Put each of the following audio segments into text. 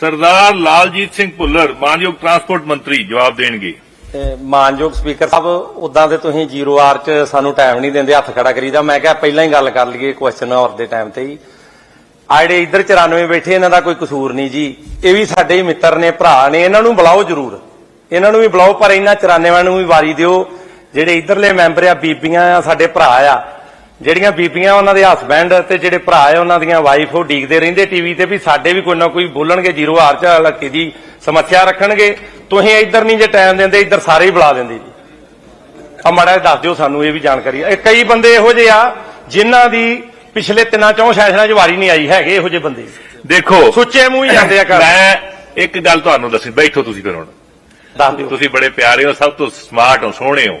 ਸਰਦਾਰ ਲਾਲਜੀਤ ਸਿੰਘ ਭੁੱਲਰ, ਮਾਨਯੋਗ ਟਰਾਂਸਪੋਰਟ ਮੰਤਰੀ, ਜਵਾਬ ਦੇਣਗੇ। ਮਾਨਯੋਗ ਸਪੀਕਰ ਸਾਹਿਬ ਉਦਾਂ ਤੇ ਤੁਸੀਂ 0 ਆਰ ਚ ਸਾਨੂੰ ਟਾਈਮ ਨਹੀਂ ਦਿੰਦੇ, ਹੱਥ ਖੜਾ ਕਰੀਦਾ। ਮੈਂ ਕਿਹਾ ਪਹਿਲਾਂ ਹੀ ਗੱਲ ਕਰ ਲਈਏ ਕੁਐਸਚਨ ਔਰ ਦੇ ਟਾਈਮ ਤੇ ਹੀ। ਆ ਜਿਹੜੇ ਇੱਧਰ 94 ਬੈਠੇ, ਇਹਨਾਂ ਦਾ ਕੋਈ ਕਸੂਰ ਨਹੀਂ ਜੀ। ਇਹ ਵੀ ਸਾਡੇ ਹੀ ਮਿੱਤਰ ਨੇ, ਭਰਾ ਨੇ, ਇਹਨਾਂ ਨੂੰ ਬੁਲਾਓ ਜ਼ਰੂਰ। ਇਹਨਾਂ ਨੂੰ ਵੀ ਬੁਲਾਓ, ਪਰ ਇਹਨਾਂ 94 ਨੂੰ ਵੀ ਵਾਰੀ ਦਿਓ। ਜਿਹੜੇ ਇੱਧਰਲੇ ਮੈਂਬਰ ਆ, ਬੀਬੀਆਂ ਆ, ਸਾਡੇ ਭਰਾ ਆ ਜਿਹੜੀਆਂ ਬੀਬੀਆਂ ਉਹਨਾਂ ਦੇ ਹਸਬੈਂਡ ਤੇ ਜਿਹੜੇ ਭਰਾ ਆ ਉਹਨਾਂ ਦੀਆਂ ਵਾਈਫ ਉਹ ਡੀਕਦੇ ਰਹਿੰਦੇ ਟੀਵੀ ਤੇ ਵੀ ਸਾਡੇ ਵੀ ਕੋਈ ਨਾ ਕੋਈ ਬੋਲਣਗੇ ਜ਼ੀਰੋ ਹਾਰ ਚ ਇਲਾਕੇ ਦੀ ਸਮੱਸਿਆ ਰੱਖਣਗੇ। ਤੁਸੀਂ ਇੱਧਰ ਨਹੀਂ ਜੇ ਟਾਈਮ ਦਿੰਦੇ ਇੱਧਰ ਸਾਰੇ ਹੀ ਬੁਲਾ ਦਿੰਦੇ ਜੀ। ਆ ਮਾੜਾ ਦੱਸ ਦਿਓ ਸਾਨੂੰ ਇਹ ਵੀ ਜਾਣਕਾਰੀ। ਇਹ ਕਈ ਬੰਦੇ ਇਹੋ ਜਿਹੇ ਆ ਜਿਨ੍ਹਾਂ ਦੀ ਪਿਛਲੇ ਤਿੰਨਾਂ ਚੌਂ ਸੈਸ਼ਨਾਂ 'ਚ ਵਾਰੀ ਨਹੀਂ ਆਈ ਹੈਗੇ ਇਹੋ ਜਿਹੇ ਬੰਦੇ। ਦੇਖੋ ਸੁੱਚੇ ਮੂੰਹ ਹੀ ਜਾਂਦੇ ਆ ਕਰ ਮੈਂ ਇੱਕ ਗੱਲ ਤੁਹਾਨੂੰ ਦੱਸੀ ਬੈਠੋ ਤੁਸੀਂ ਫਿਰ ਹੁਣ। ਦੱਸ ਦਿਓ। ਤੁਸੀਂ ਬੜੇ ਪਿਆਰੇ ਹੋ ਸਭ ਤੋਂ ਸਮਾਰਟ ਹੋ ਸੋਹਣੇ ਹੋ।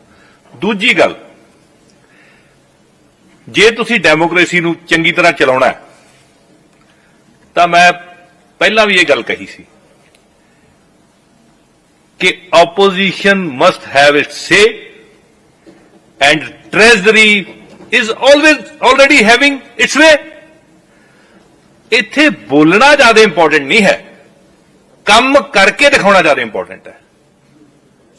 ਦੂਜੀ ਗੱਲ, ਜੇ ਤੁਸੀਂ ਡੈਮੋਕ੍ਰੇਸੀ ਨੂੰ ਚੰਗੀ ਤਰ੍ਹਾਂ ਚਲਾਉਣਾ ਤਾਂ ਮੈਂ ਪਹਿਲਾਂ ਵੀ ਇਹ ਗੱਲ ਕਹੀ ਸੀ ਕਿ opposition must have it say and treasury is always, already having its way. ਇੱਥੇ ਬੋਲਣਾ ਜ਼ਿਆਦਾ ਇੰਪੋਰਟੈਂਟ ਨਹੀਂ ਹੈ, ਕੰਮ ਕਰਕੇ ਦਿਖਾਉਣਾ ਜ਼ਿਆਦਾ ਇੰਪੋਰਟੈਂਟ ਹੈ।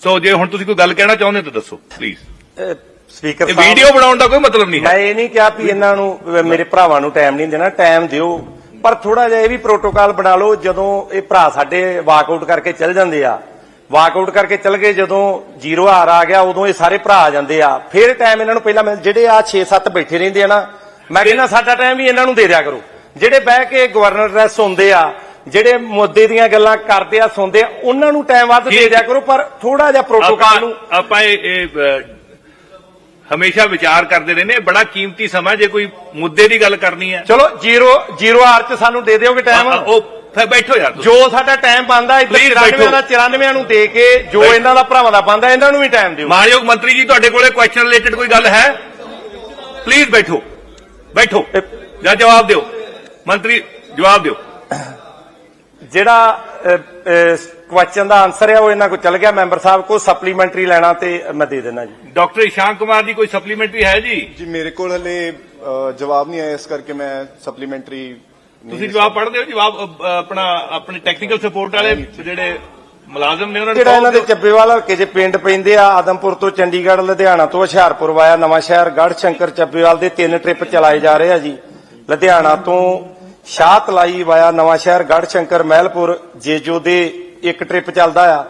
ਸੋ ਜੇ ਹੁਣ ਤੁਸੀਂ ਕੋਈ ਗੱਲ ਕਹਿਣਾ ਚਾਹੁੰਦੇ ਹੋ ਤਾਂ ਦੱਸੋ ਪਲੀਜ਼ ਸਪੀਕਰ ਇਹ ਸਾਹਿਬ ਵੀਡੀਓ ਬਣਾਉਣ ਦਾ ਕੋਈ ਮਤਲਬ ਨਹੀਂ ਮੈਂ ਹੈ ਇਹ ਨਹੀਂ ਕਿਹਾ ਵੀ ਇਹਨਾਂ ਨੂੰ ਮੇਰੇ ਭਰਾਵਾਂ ਨੂੰ ਟਾਈਮ ਨਹੀਂ ਦੇਣਾ ਟਾਈਮ ਦਿਓ। ਪਰ ਥੋੜਾ ਜਿਹਾ ਇਹ ਵੀ ਪ੍ਰੋਟੋਕਾਲ ਬਣਾ ਲਓ ਜਦੋਂ ਇਹ ਭਰਾ ਸਾਡੇ ਵਾਕਆਊਟ ਕਰਕੇ ਚੱਲ ਜਾਂਦੇ ਆ। ਵਾਕਆਊਟ ਕਰਕੇ ਚੱਲ ਗਏ ਜਦੋਂ ਜ਼ੀਰੋ ਹਾਰ ਆ ਗਿਆ ਉਦੋਂ ਇਹ ਸਾਰੇ ਭਰਾ ਆ ਜਾਂਦੇ ਆ। ਫਿਰ ਟਾਈਮ ਇਹਨਾਂ ਨੂੰ ਪਹਿਲਾਂ ਮਿਲ ਜਿਹੜੇ ਆ 6-7 ਬੈਠੇ ਰਹਿੰਦੇ ਆ ਨਾ ਮੈਂ ਕਹਿੰਦਾ ਸਾਡਾ ਟਾਈਮ ਵੀ ਇਹਨਾਂ ਨੂੰ ਦੇ ਦਿਆ ਕਰੋ। ਜਿਹੜੇ ਬਹਿ ਕੇ ਗਵਰਨਰ ਰੈਸ ਹੁੰਦੇ ਆ ਜਿਹੜੇ ਮੁੱਦੇ ਦੀਆਂ ਗੱਲਾਂ ਕਰਦੇ ਆ ਸੁਣਦੇ ਆ ਉਹਨਾਂ ਨੂੰ ਟਾਈਮ ਵੱਧ ਦੇ। ਦਿਆ ਕਰੋ ਪਰ ਥੋੜਾ ਜਿਹਾ ਪ੍ਰੋਟੋਕਾਲ ਨੂੰ ਆਪਾਂ ਇਹ ਹਮੇਸ਼ਾ ਵਿਚਾਰ ਕਰਦੇ ਰਹਿੰਦੇ ਬੜਾ ਕੀਮਤੀ ਸਮਾਂ ਜੇ ਕੋਈ ਮੁੱਦੇ ਦੀ ਗੱਲ ਕਰਨੀ ਹੈ ਚਲੋ ਜ਼ੀਰੋ ਜ਼ੀਰੋ ਹਾਰ ਚ ਸਾਨੂੰ ਦੇ ਦਿਓਗੇ ਟਾਈਮ ਉਹ ਫਿਰ ਬੈਠੋ ਯਾਰ। ਜੋ ਸਾਡਾ ਟਾਈਮ ਬੰਦਾ ਇੱਧਰ Please 94 ਦਾ ਬੈਠੋ। 94 ਨੂੰ ਦੇ ਕੇ ਜੋ। ਇਹਨਾਂ ਦਾ ਭਰਾਵਾਂ ਦਾ ਬੰਦਾ ਇਹਨਾਂ ਨੂੰ ਵੀ ਟਾਈਮ ਦਿਓ। ਮਾਨਯੋਗ ਮੰਤਰੀ ਜੀ ਤੁਹਾਡੇ ਕੋਲੇ ਕੁਐਸਚਨ ਰਿਲੇਟਡ ਕੋਈ ਗੱਲ ਹੈ? ਪਲੀਜ਼ ਬੈਠੋ। ਬੈਠੋ। ਜਾਂ ਜਵਾਬ ਦਿਓ। ਮੰਤਰੀ ਜਵਾਬ ਦਿਓ। ਜਿਹੜਾ ਕੁਐਸਚਨ ਦਾ ਆਨਸਰ ਹੈ ਉਹ ਇਹਨਾਂ ਕੋਲ ਚੱਲ ਗਿਆ ਮੈਂਬਰ ਸਾਹਿਬ ਕੋ ਸਪਲੀਮੈਂਟਰੀ ਲੈਣਾ ਤੇ ਮੈਂ ਦੇ ਦੇਣਾ ਜੀ। ਡਾਕਟਰ ਇਸ਼ਾਨ ਕੁਮਾਰ ਜੀ ਕੋਈ ਸਪਲੀਮੈਂਟਰੀ ਹੈ ਜੀ? ਜੀ ਮੇਰੇ ਕੋਲ ਹਲੇ ਜਵਾਬ ਨਹੀਂ ਆਇਆ ਇਸ ਕਰਕੇ ਮੈਂ ਸਪਲੀਮੈਂਟਰੀ ਤੁਸੀਂ ਜਵਾਬ ਪੜ੍ਹਦੇ ਹੋ ਜਵਾਬ ਆਪਣਾ ਆਪਣੇ ਟੈਕਨੀਕਲ ਸਪੋਰਟ ਵਾਲੇ ਜਿਹੜੇ ਮੁਲਾਜ਼ਮ ਨੇ ਉਹਨਾਂ ਨੂੰ ਜਿਹੜਾ ਇਹਨਾਂ ਦੇ। ਚੱਬੇਵਾਲ ਹਲਕੇ 'ਚ ਪਿੰਡ ਪੈਂਦੇ ਆ ਆਦਮਪੁਰ ਤੋਂ ਚੰਡੀਗੜ੍ਹ ਲੁਧਿਆਣਾ ਤੋਂ ਹੁਸ਼ਿਆਰਪੁਰ ਵਾਇਆ ਨਵਾਂ ਸ਼ਹਿਰ ਗੜ੍ਹ ਸ਼ੰਕਰ ਚੱਬੇਵਾਲ ਦੇ ਤਿੰਨ ਟ੍ਰਿਪ ਚਲਾਏ ਜਾ ਰਹੇ ਆ ਜੀ। ਲੁਧਿਆਣਾ ਤੋਂ ਸ਼ਾਹਤਲਾਈ ਵਾਇਆ ਨਵਾਂ ਸ਼ਹਿਰ ਗੜ੍ਹ ਸ਼ੰਕਰ ਮਹਿਲਪੁਰ ਜੇਜੋ ਦੇ ਇੱਕ ਟ੍ਰਿਪ ਚੱਲਦਾ ਆ।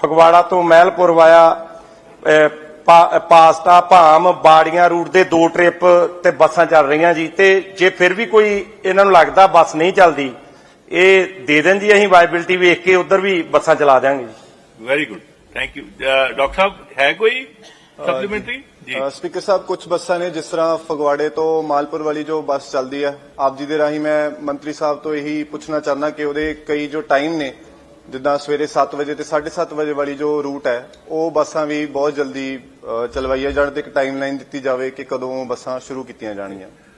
ਫਗਵਾੜਾ ਤੋਂ ਮਹਿਲਪੁਰ ਵਾਇਆ ਪਾਸਟਾ ਭਾਮ ਬਾੜੀਆਂ ਰੂਟ ਦੇ ਦੋ ਟ੍ਰਿਪ ਤੇ ਬੱਸਾਂ ਚੱਲ ਰਹੀਆਂ ਜੀ। ਤੇ ਜੇ ਫਿਰ ਵੀ ਕੋਈ ਇਹਨਾਂ ਨੂੰ ਲੱਗਦਾ ਬੱਸ ਨਹੀਂ ਚੱਲਦੀ ਇਹ ਦੇ ਦੇਣ ਜੀ ਅਸੀਂ ਵਾਇਬਿਲਿਟੀ ਵੇਖ ਕੇ ਉਧਰ ਵੀ ਬੱਸਾਂ ਚਲਾ ਦਿਆਂਗੇ ਜੀ। Very good thank you doctor ਸਾਹਿਬ ਹੈ ਕੋਈ ਸਪਲੀਮੈਂਟਰੀ ਜੀ। ਸਪੀਕਰ ਸਾਹਿਬ ਕੁਝ ਬੱਸਾਂ ਨੇ ਜਿਸ ਤਰ੍ਹਾਂ ਫਗਵਾੜੇ ਤੋਂ ਮਾਲਪੁਰ ਵਾਲੀ ਜੋ ਬੱਸ ਚੱਲਦੀ ਹੈ ਆਪ ਜੀ ਦੇ ਰਾਹੀਂ ਮੈਂ ਮੰਤਰੀ ਸਾਹਿਬ ਤੋਂ ਇਹੀ ਪੁੱਛਣਾ ਚਾਹੁੰਦਾ ਕਿ ਉਹਦੇ ਕਈ ਜੋ ਟਾਈਮ ਨੇ ਜਿੱਦਾਂ ਸਵੇਰੇ 7 ਵਜੇ ਤੇ 7:30 ਵਜੇ ਵਾਲੀ ਜੋ ਰੂਟ ਹੈ, ਉਹ ਬੱਸਾਂ ਵੀ ਬਹੁਤ ਜਲਦੀ ਚਲਵਾਈਆਂ ਜਾਣ ਤੇ ਇੱਕ ਟਾਈਮਲਾਈਨ ਦਿੱਤੀ ਜਾਵੇ ਕਿ ਕਦੋਂ ਬੱਸਾਂ ਸ਼ੁਰੂ ਕੀਤੀਆਂ ਜਾਣਗੀਆਂ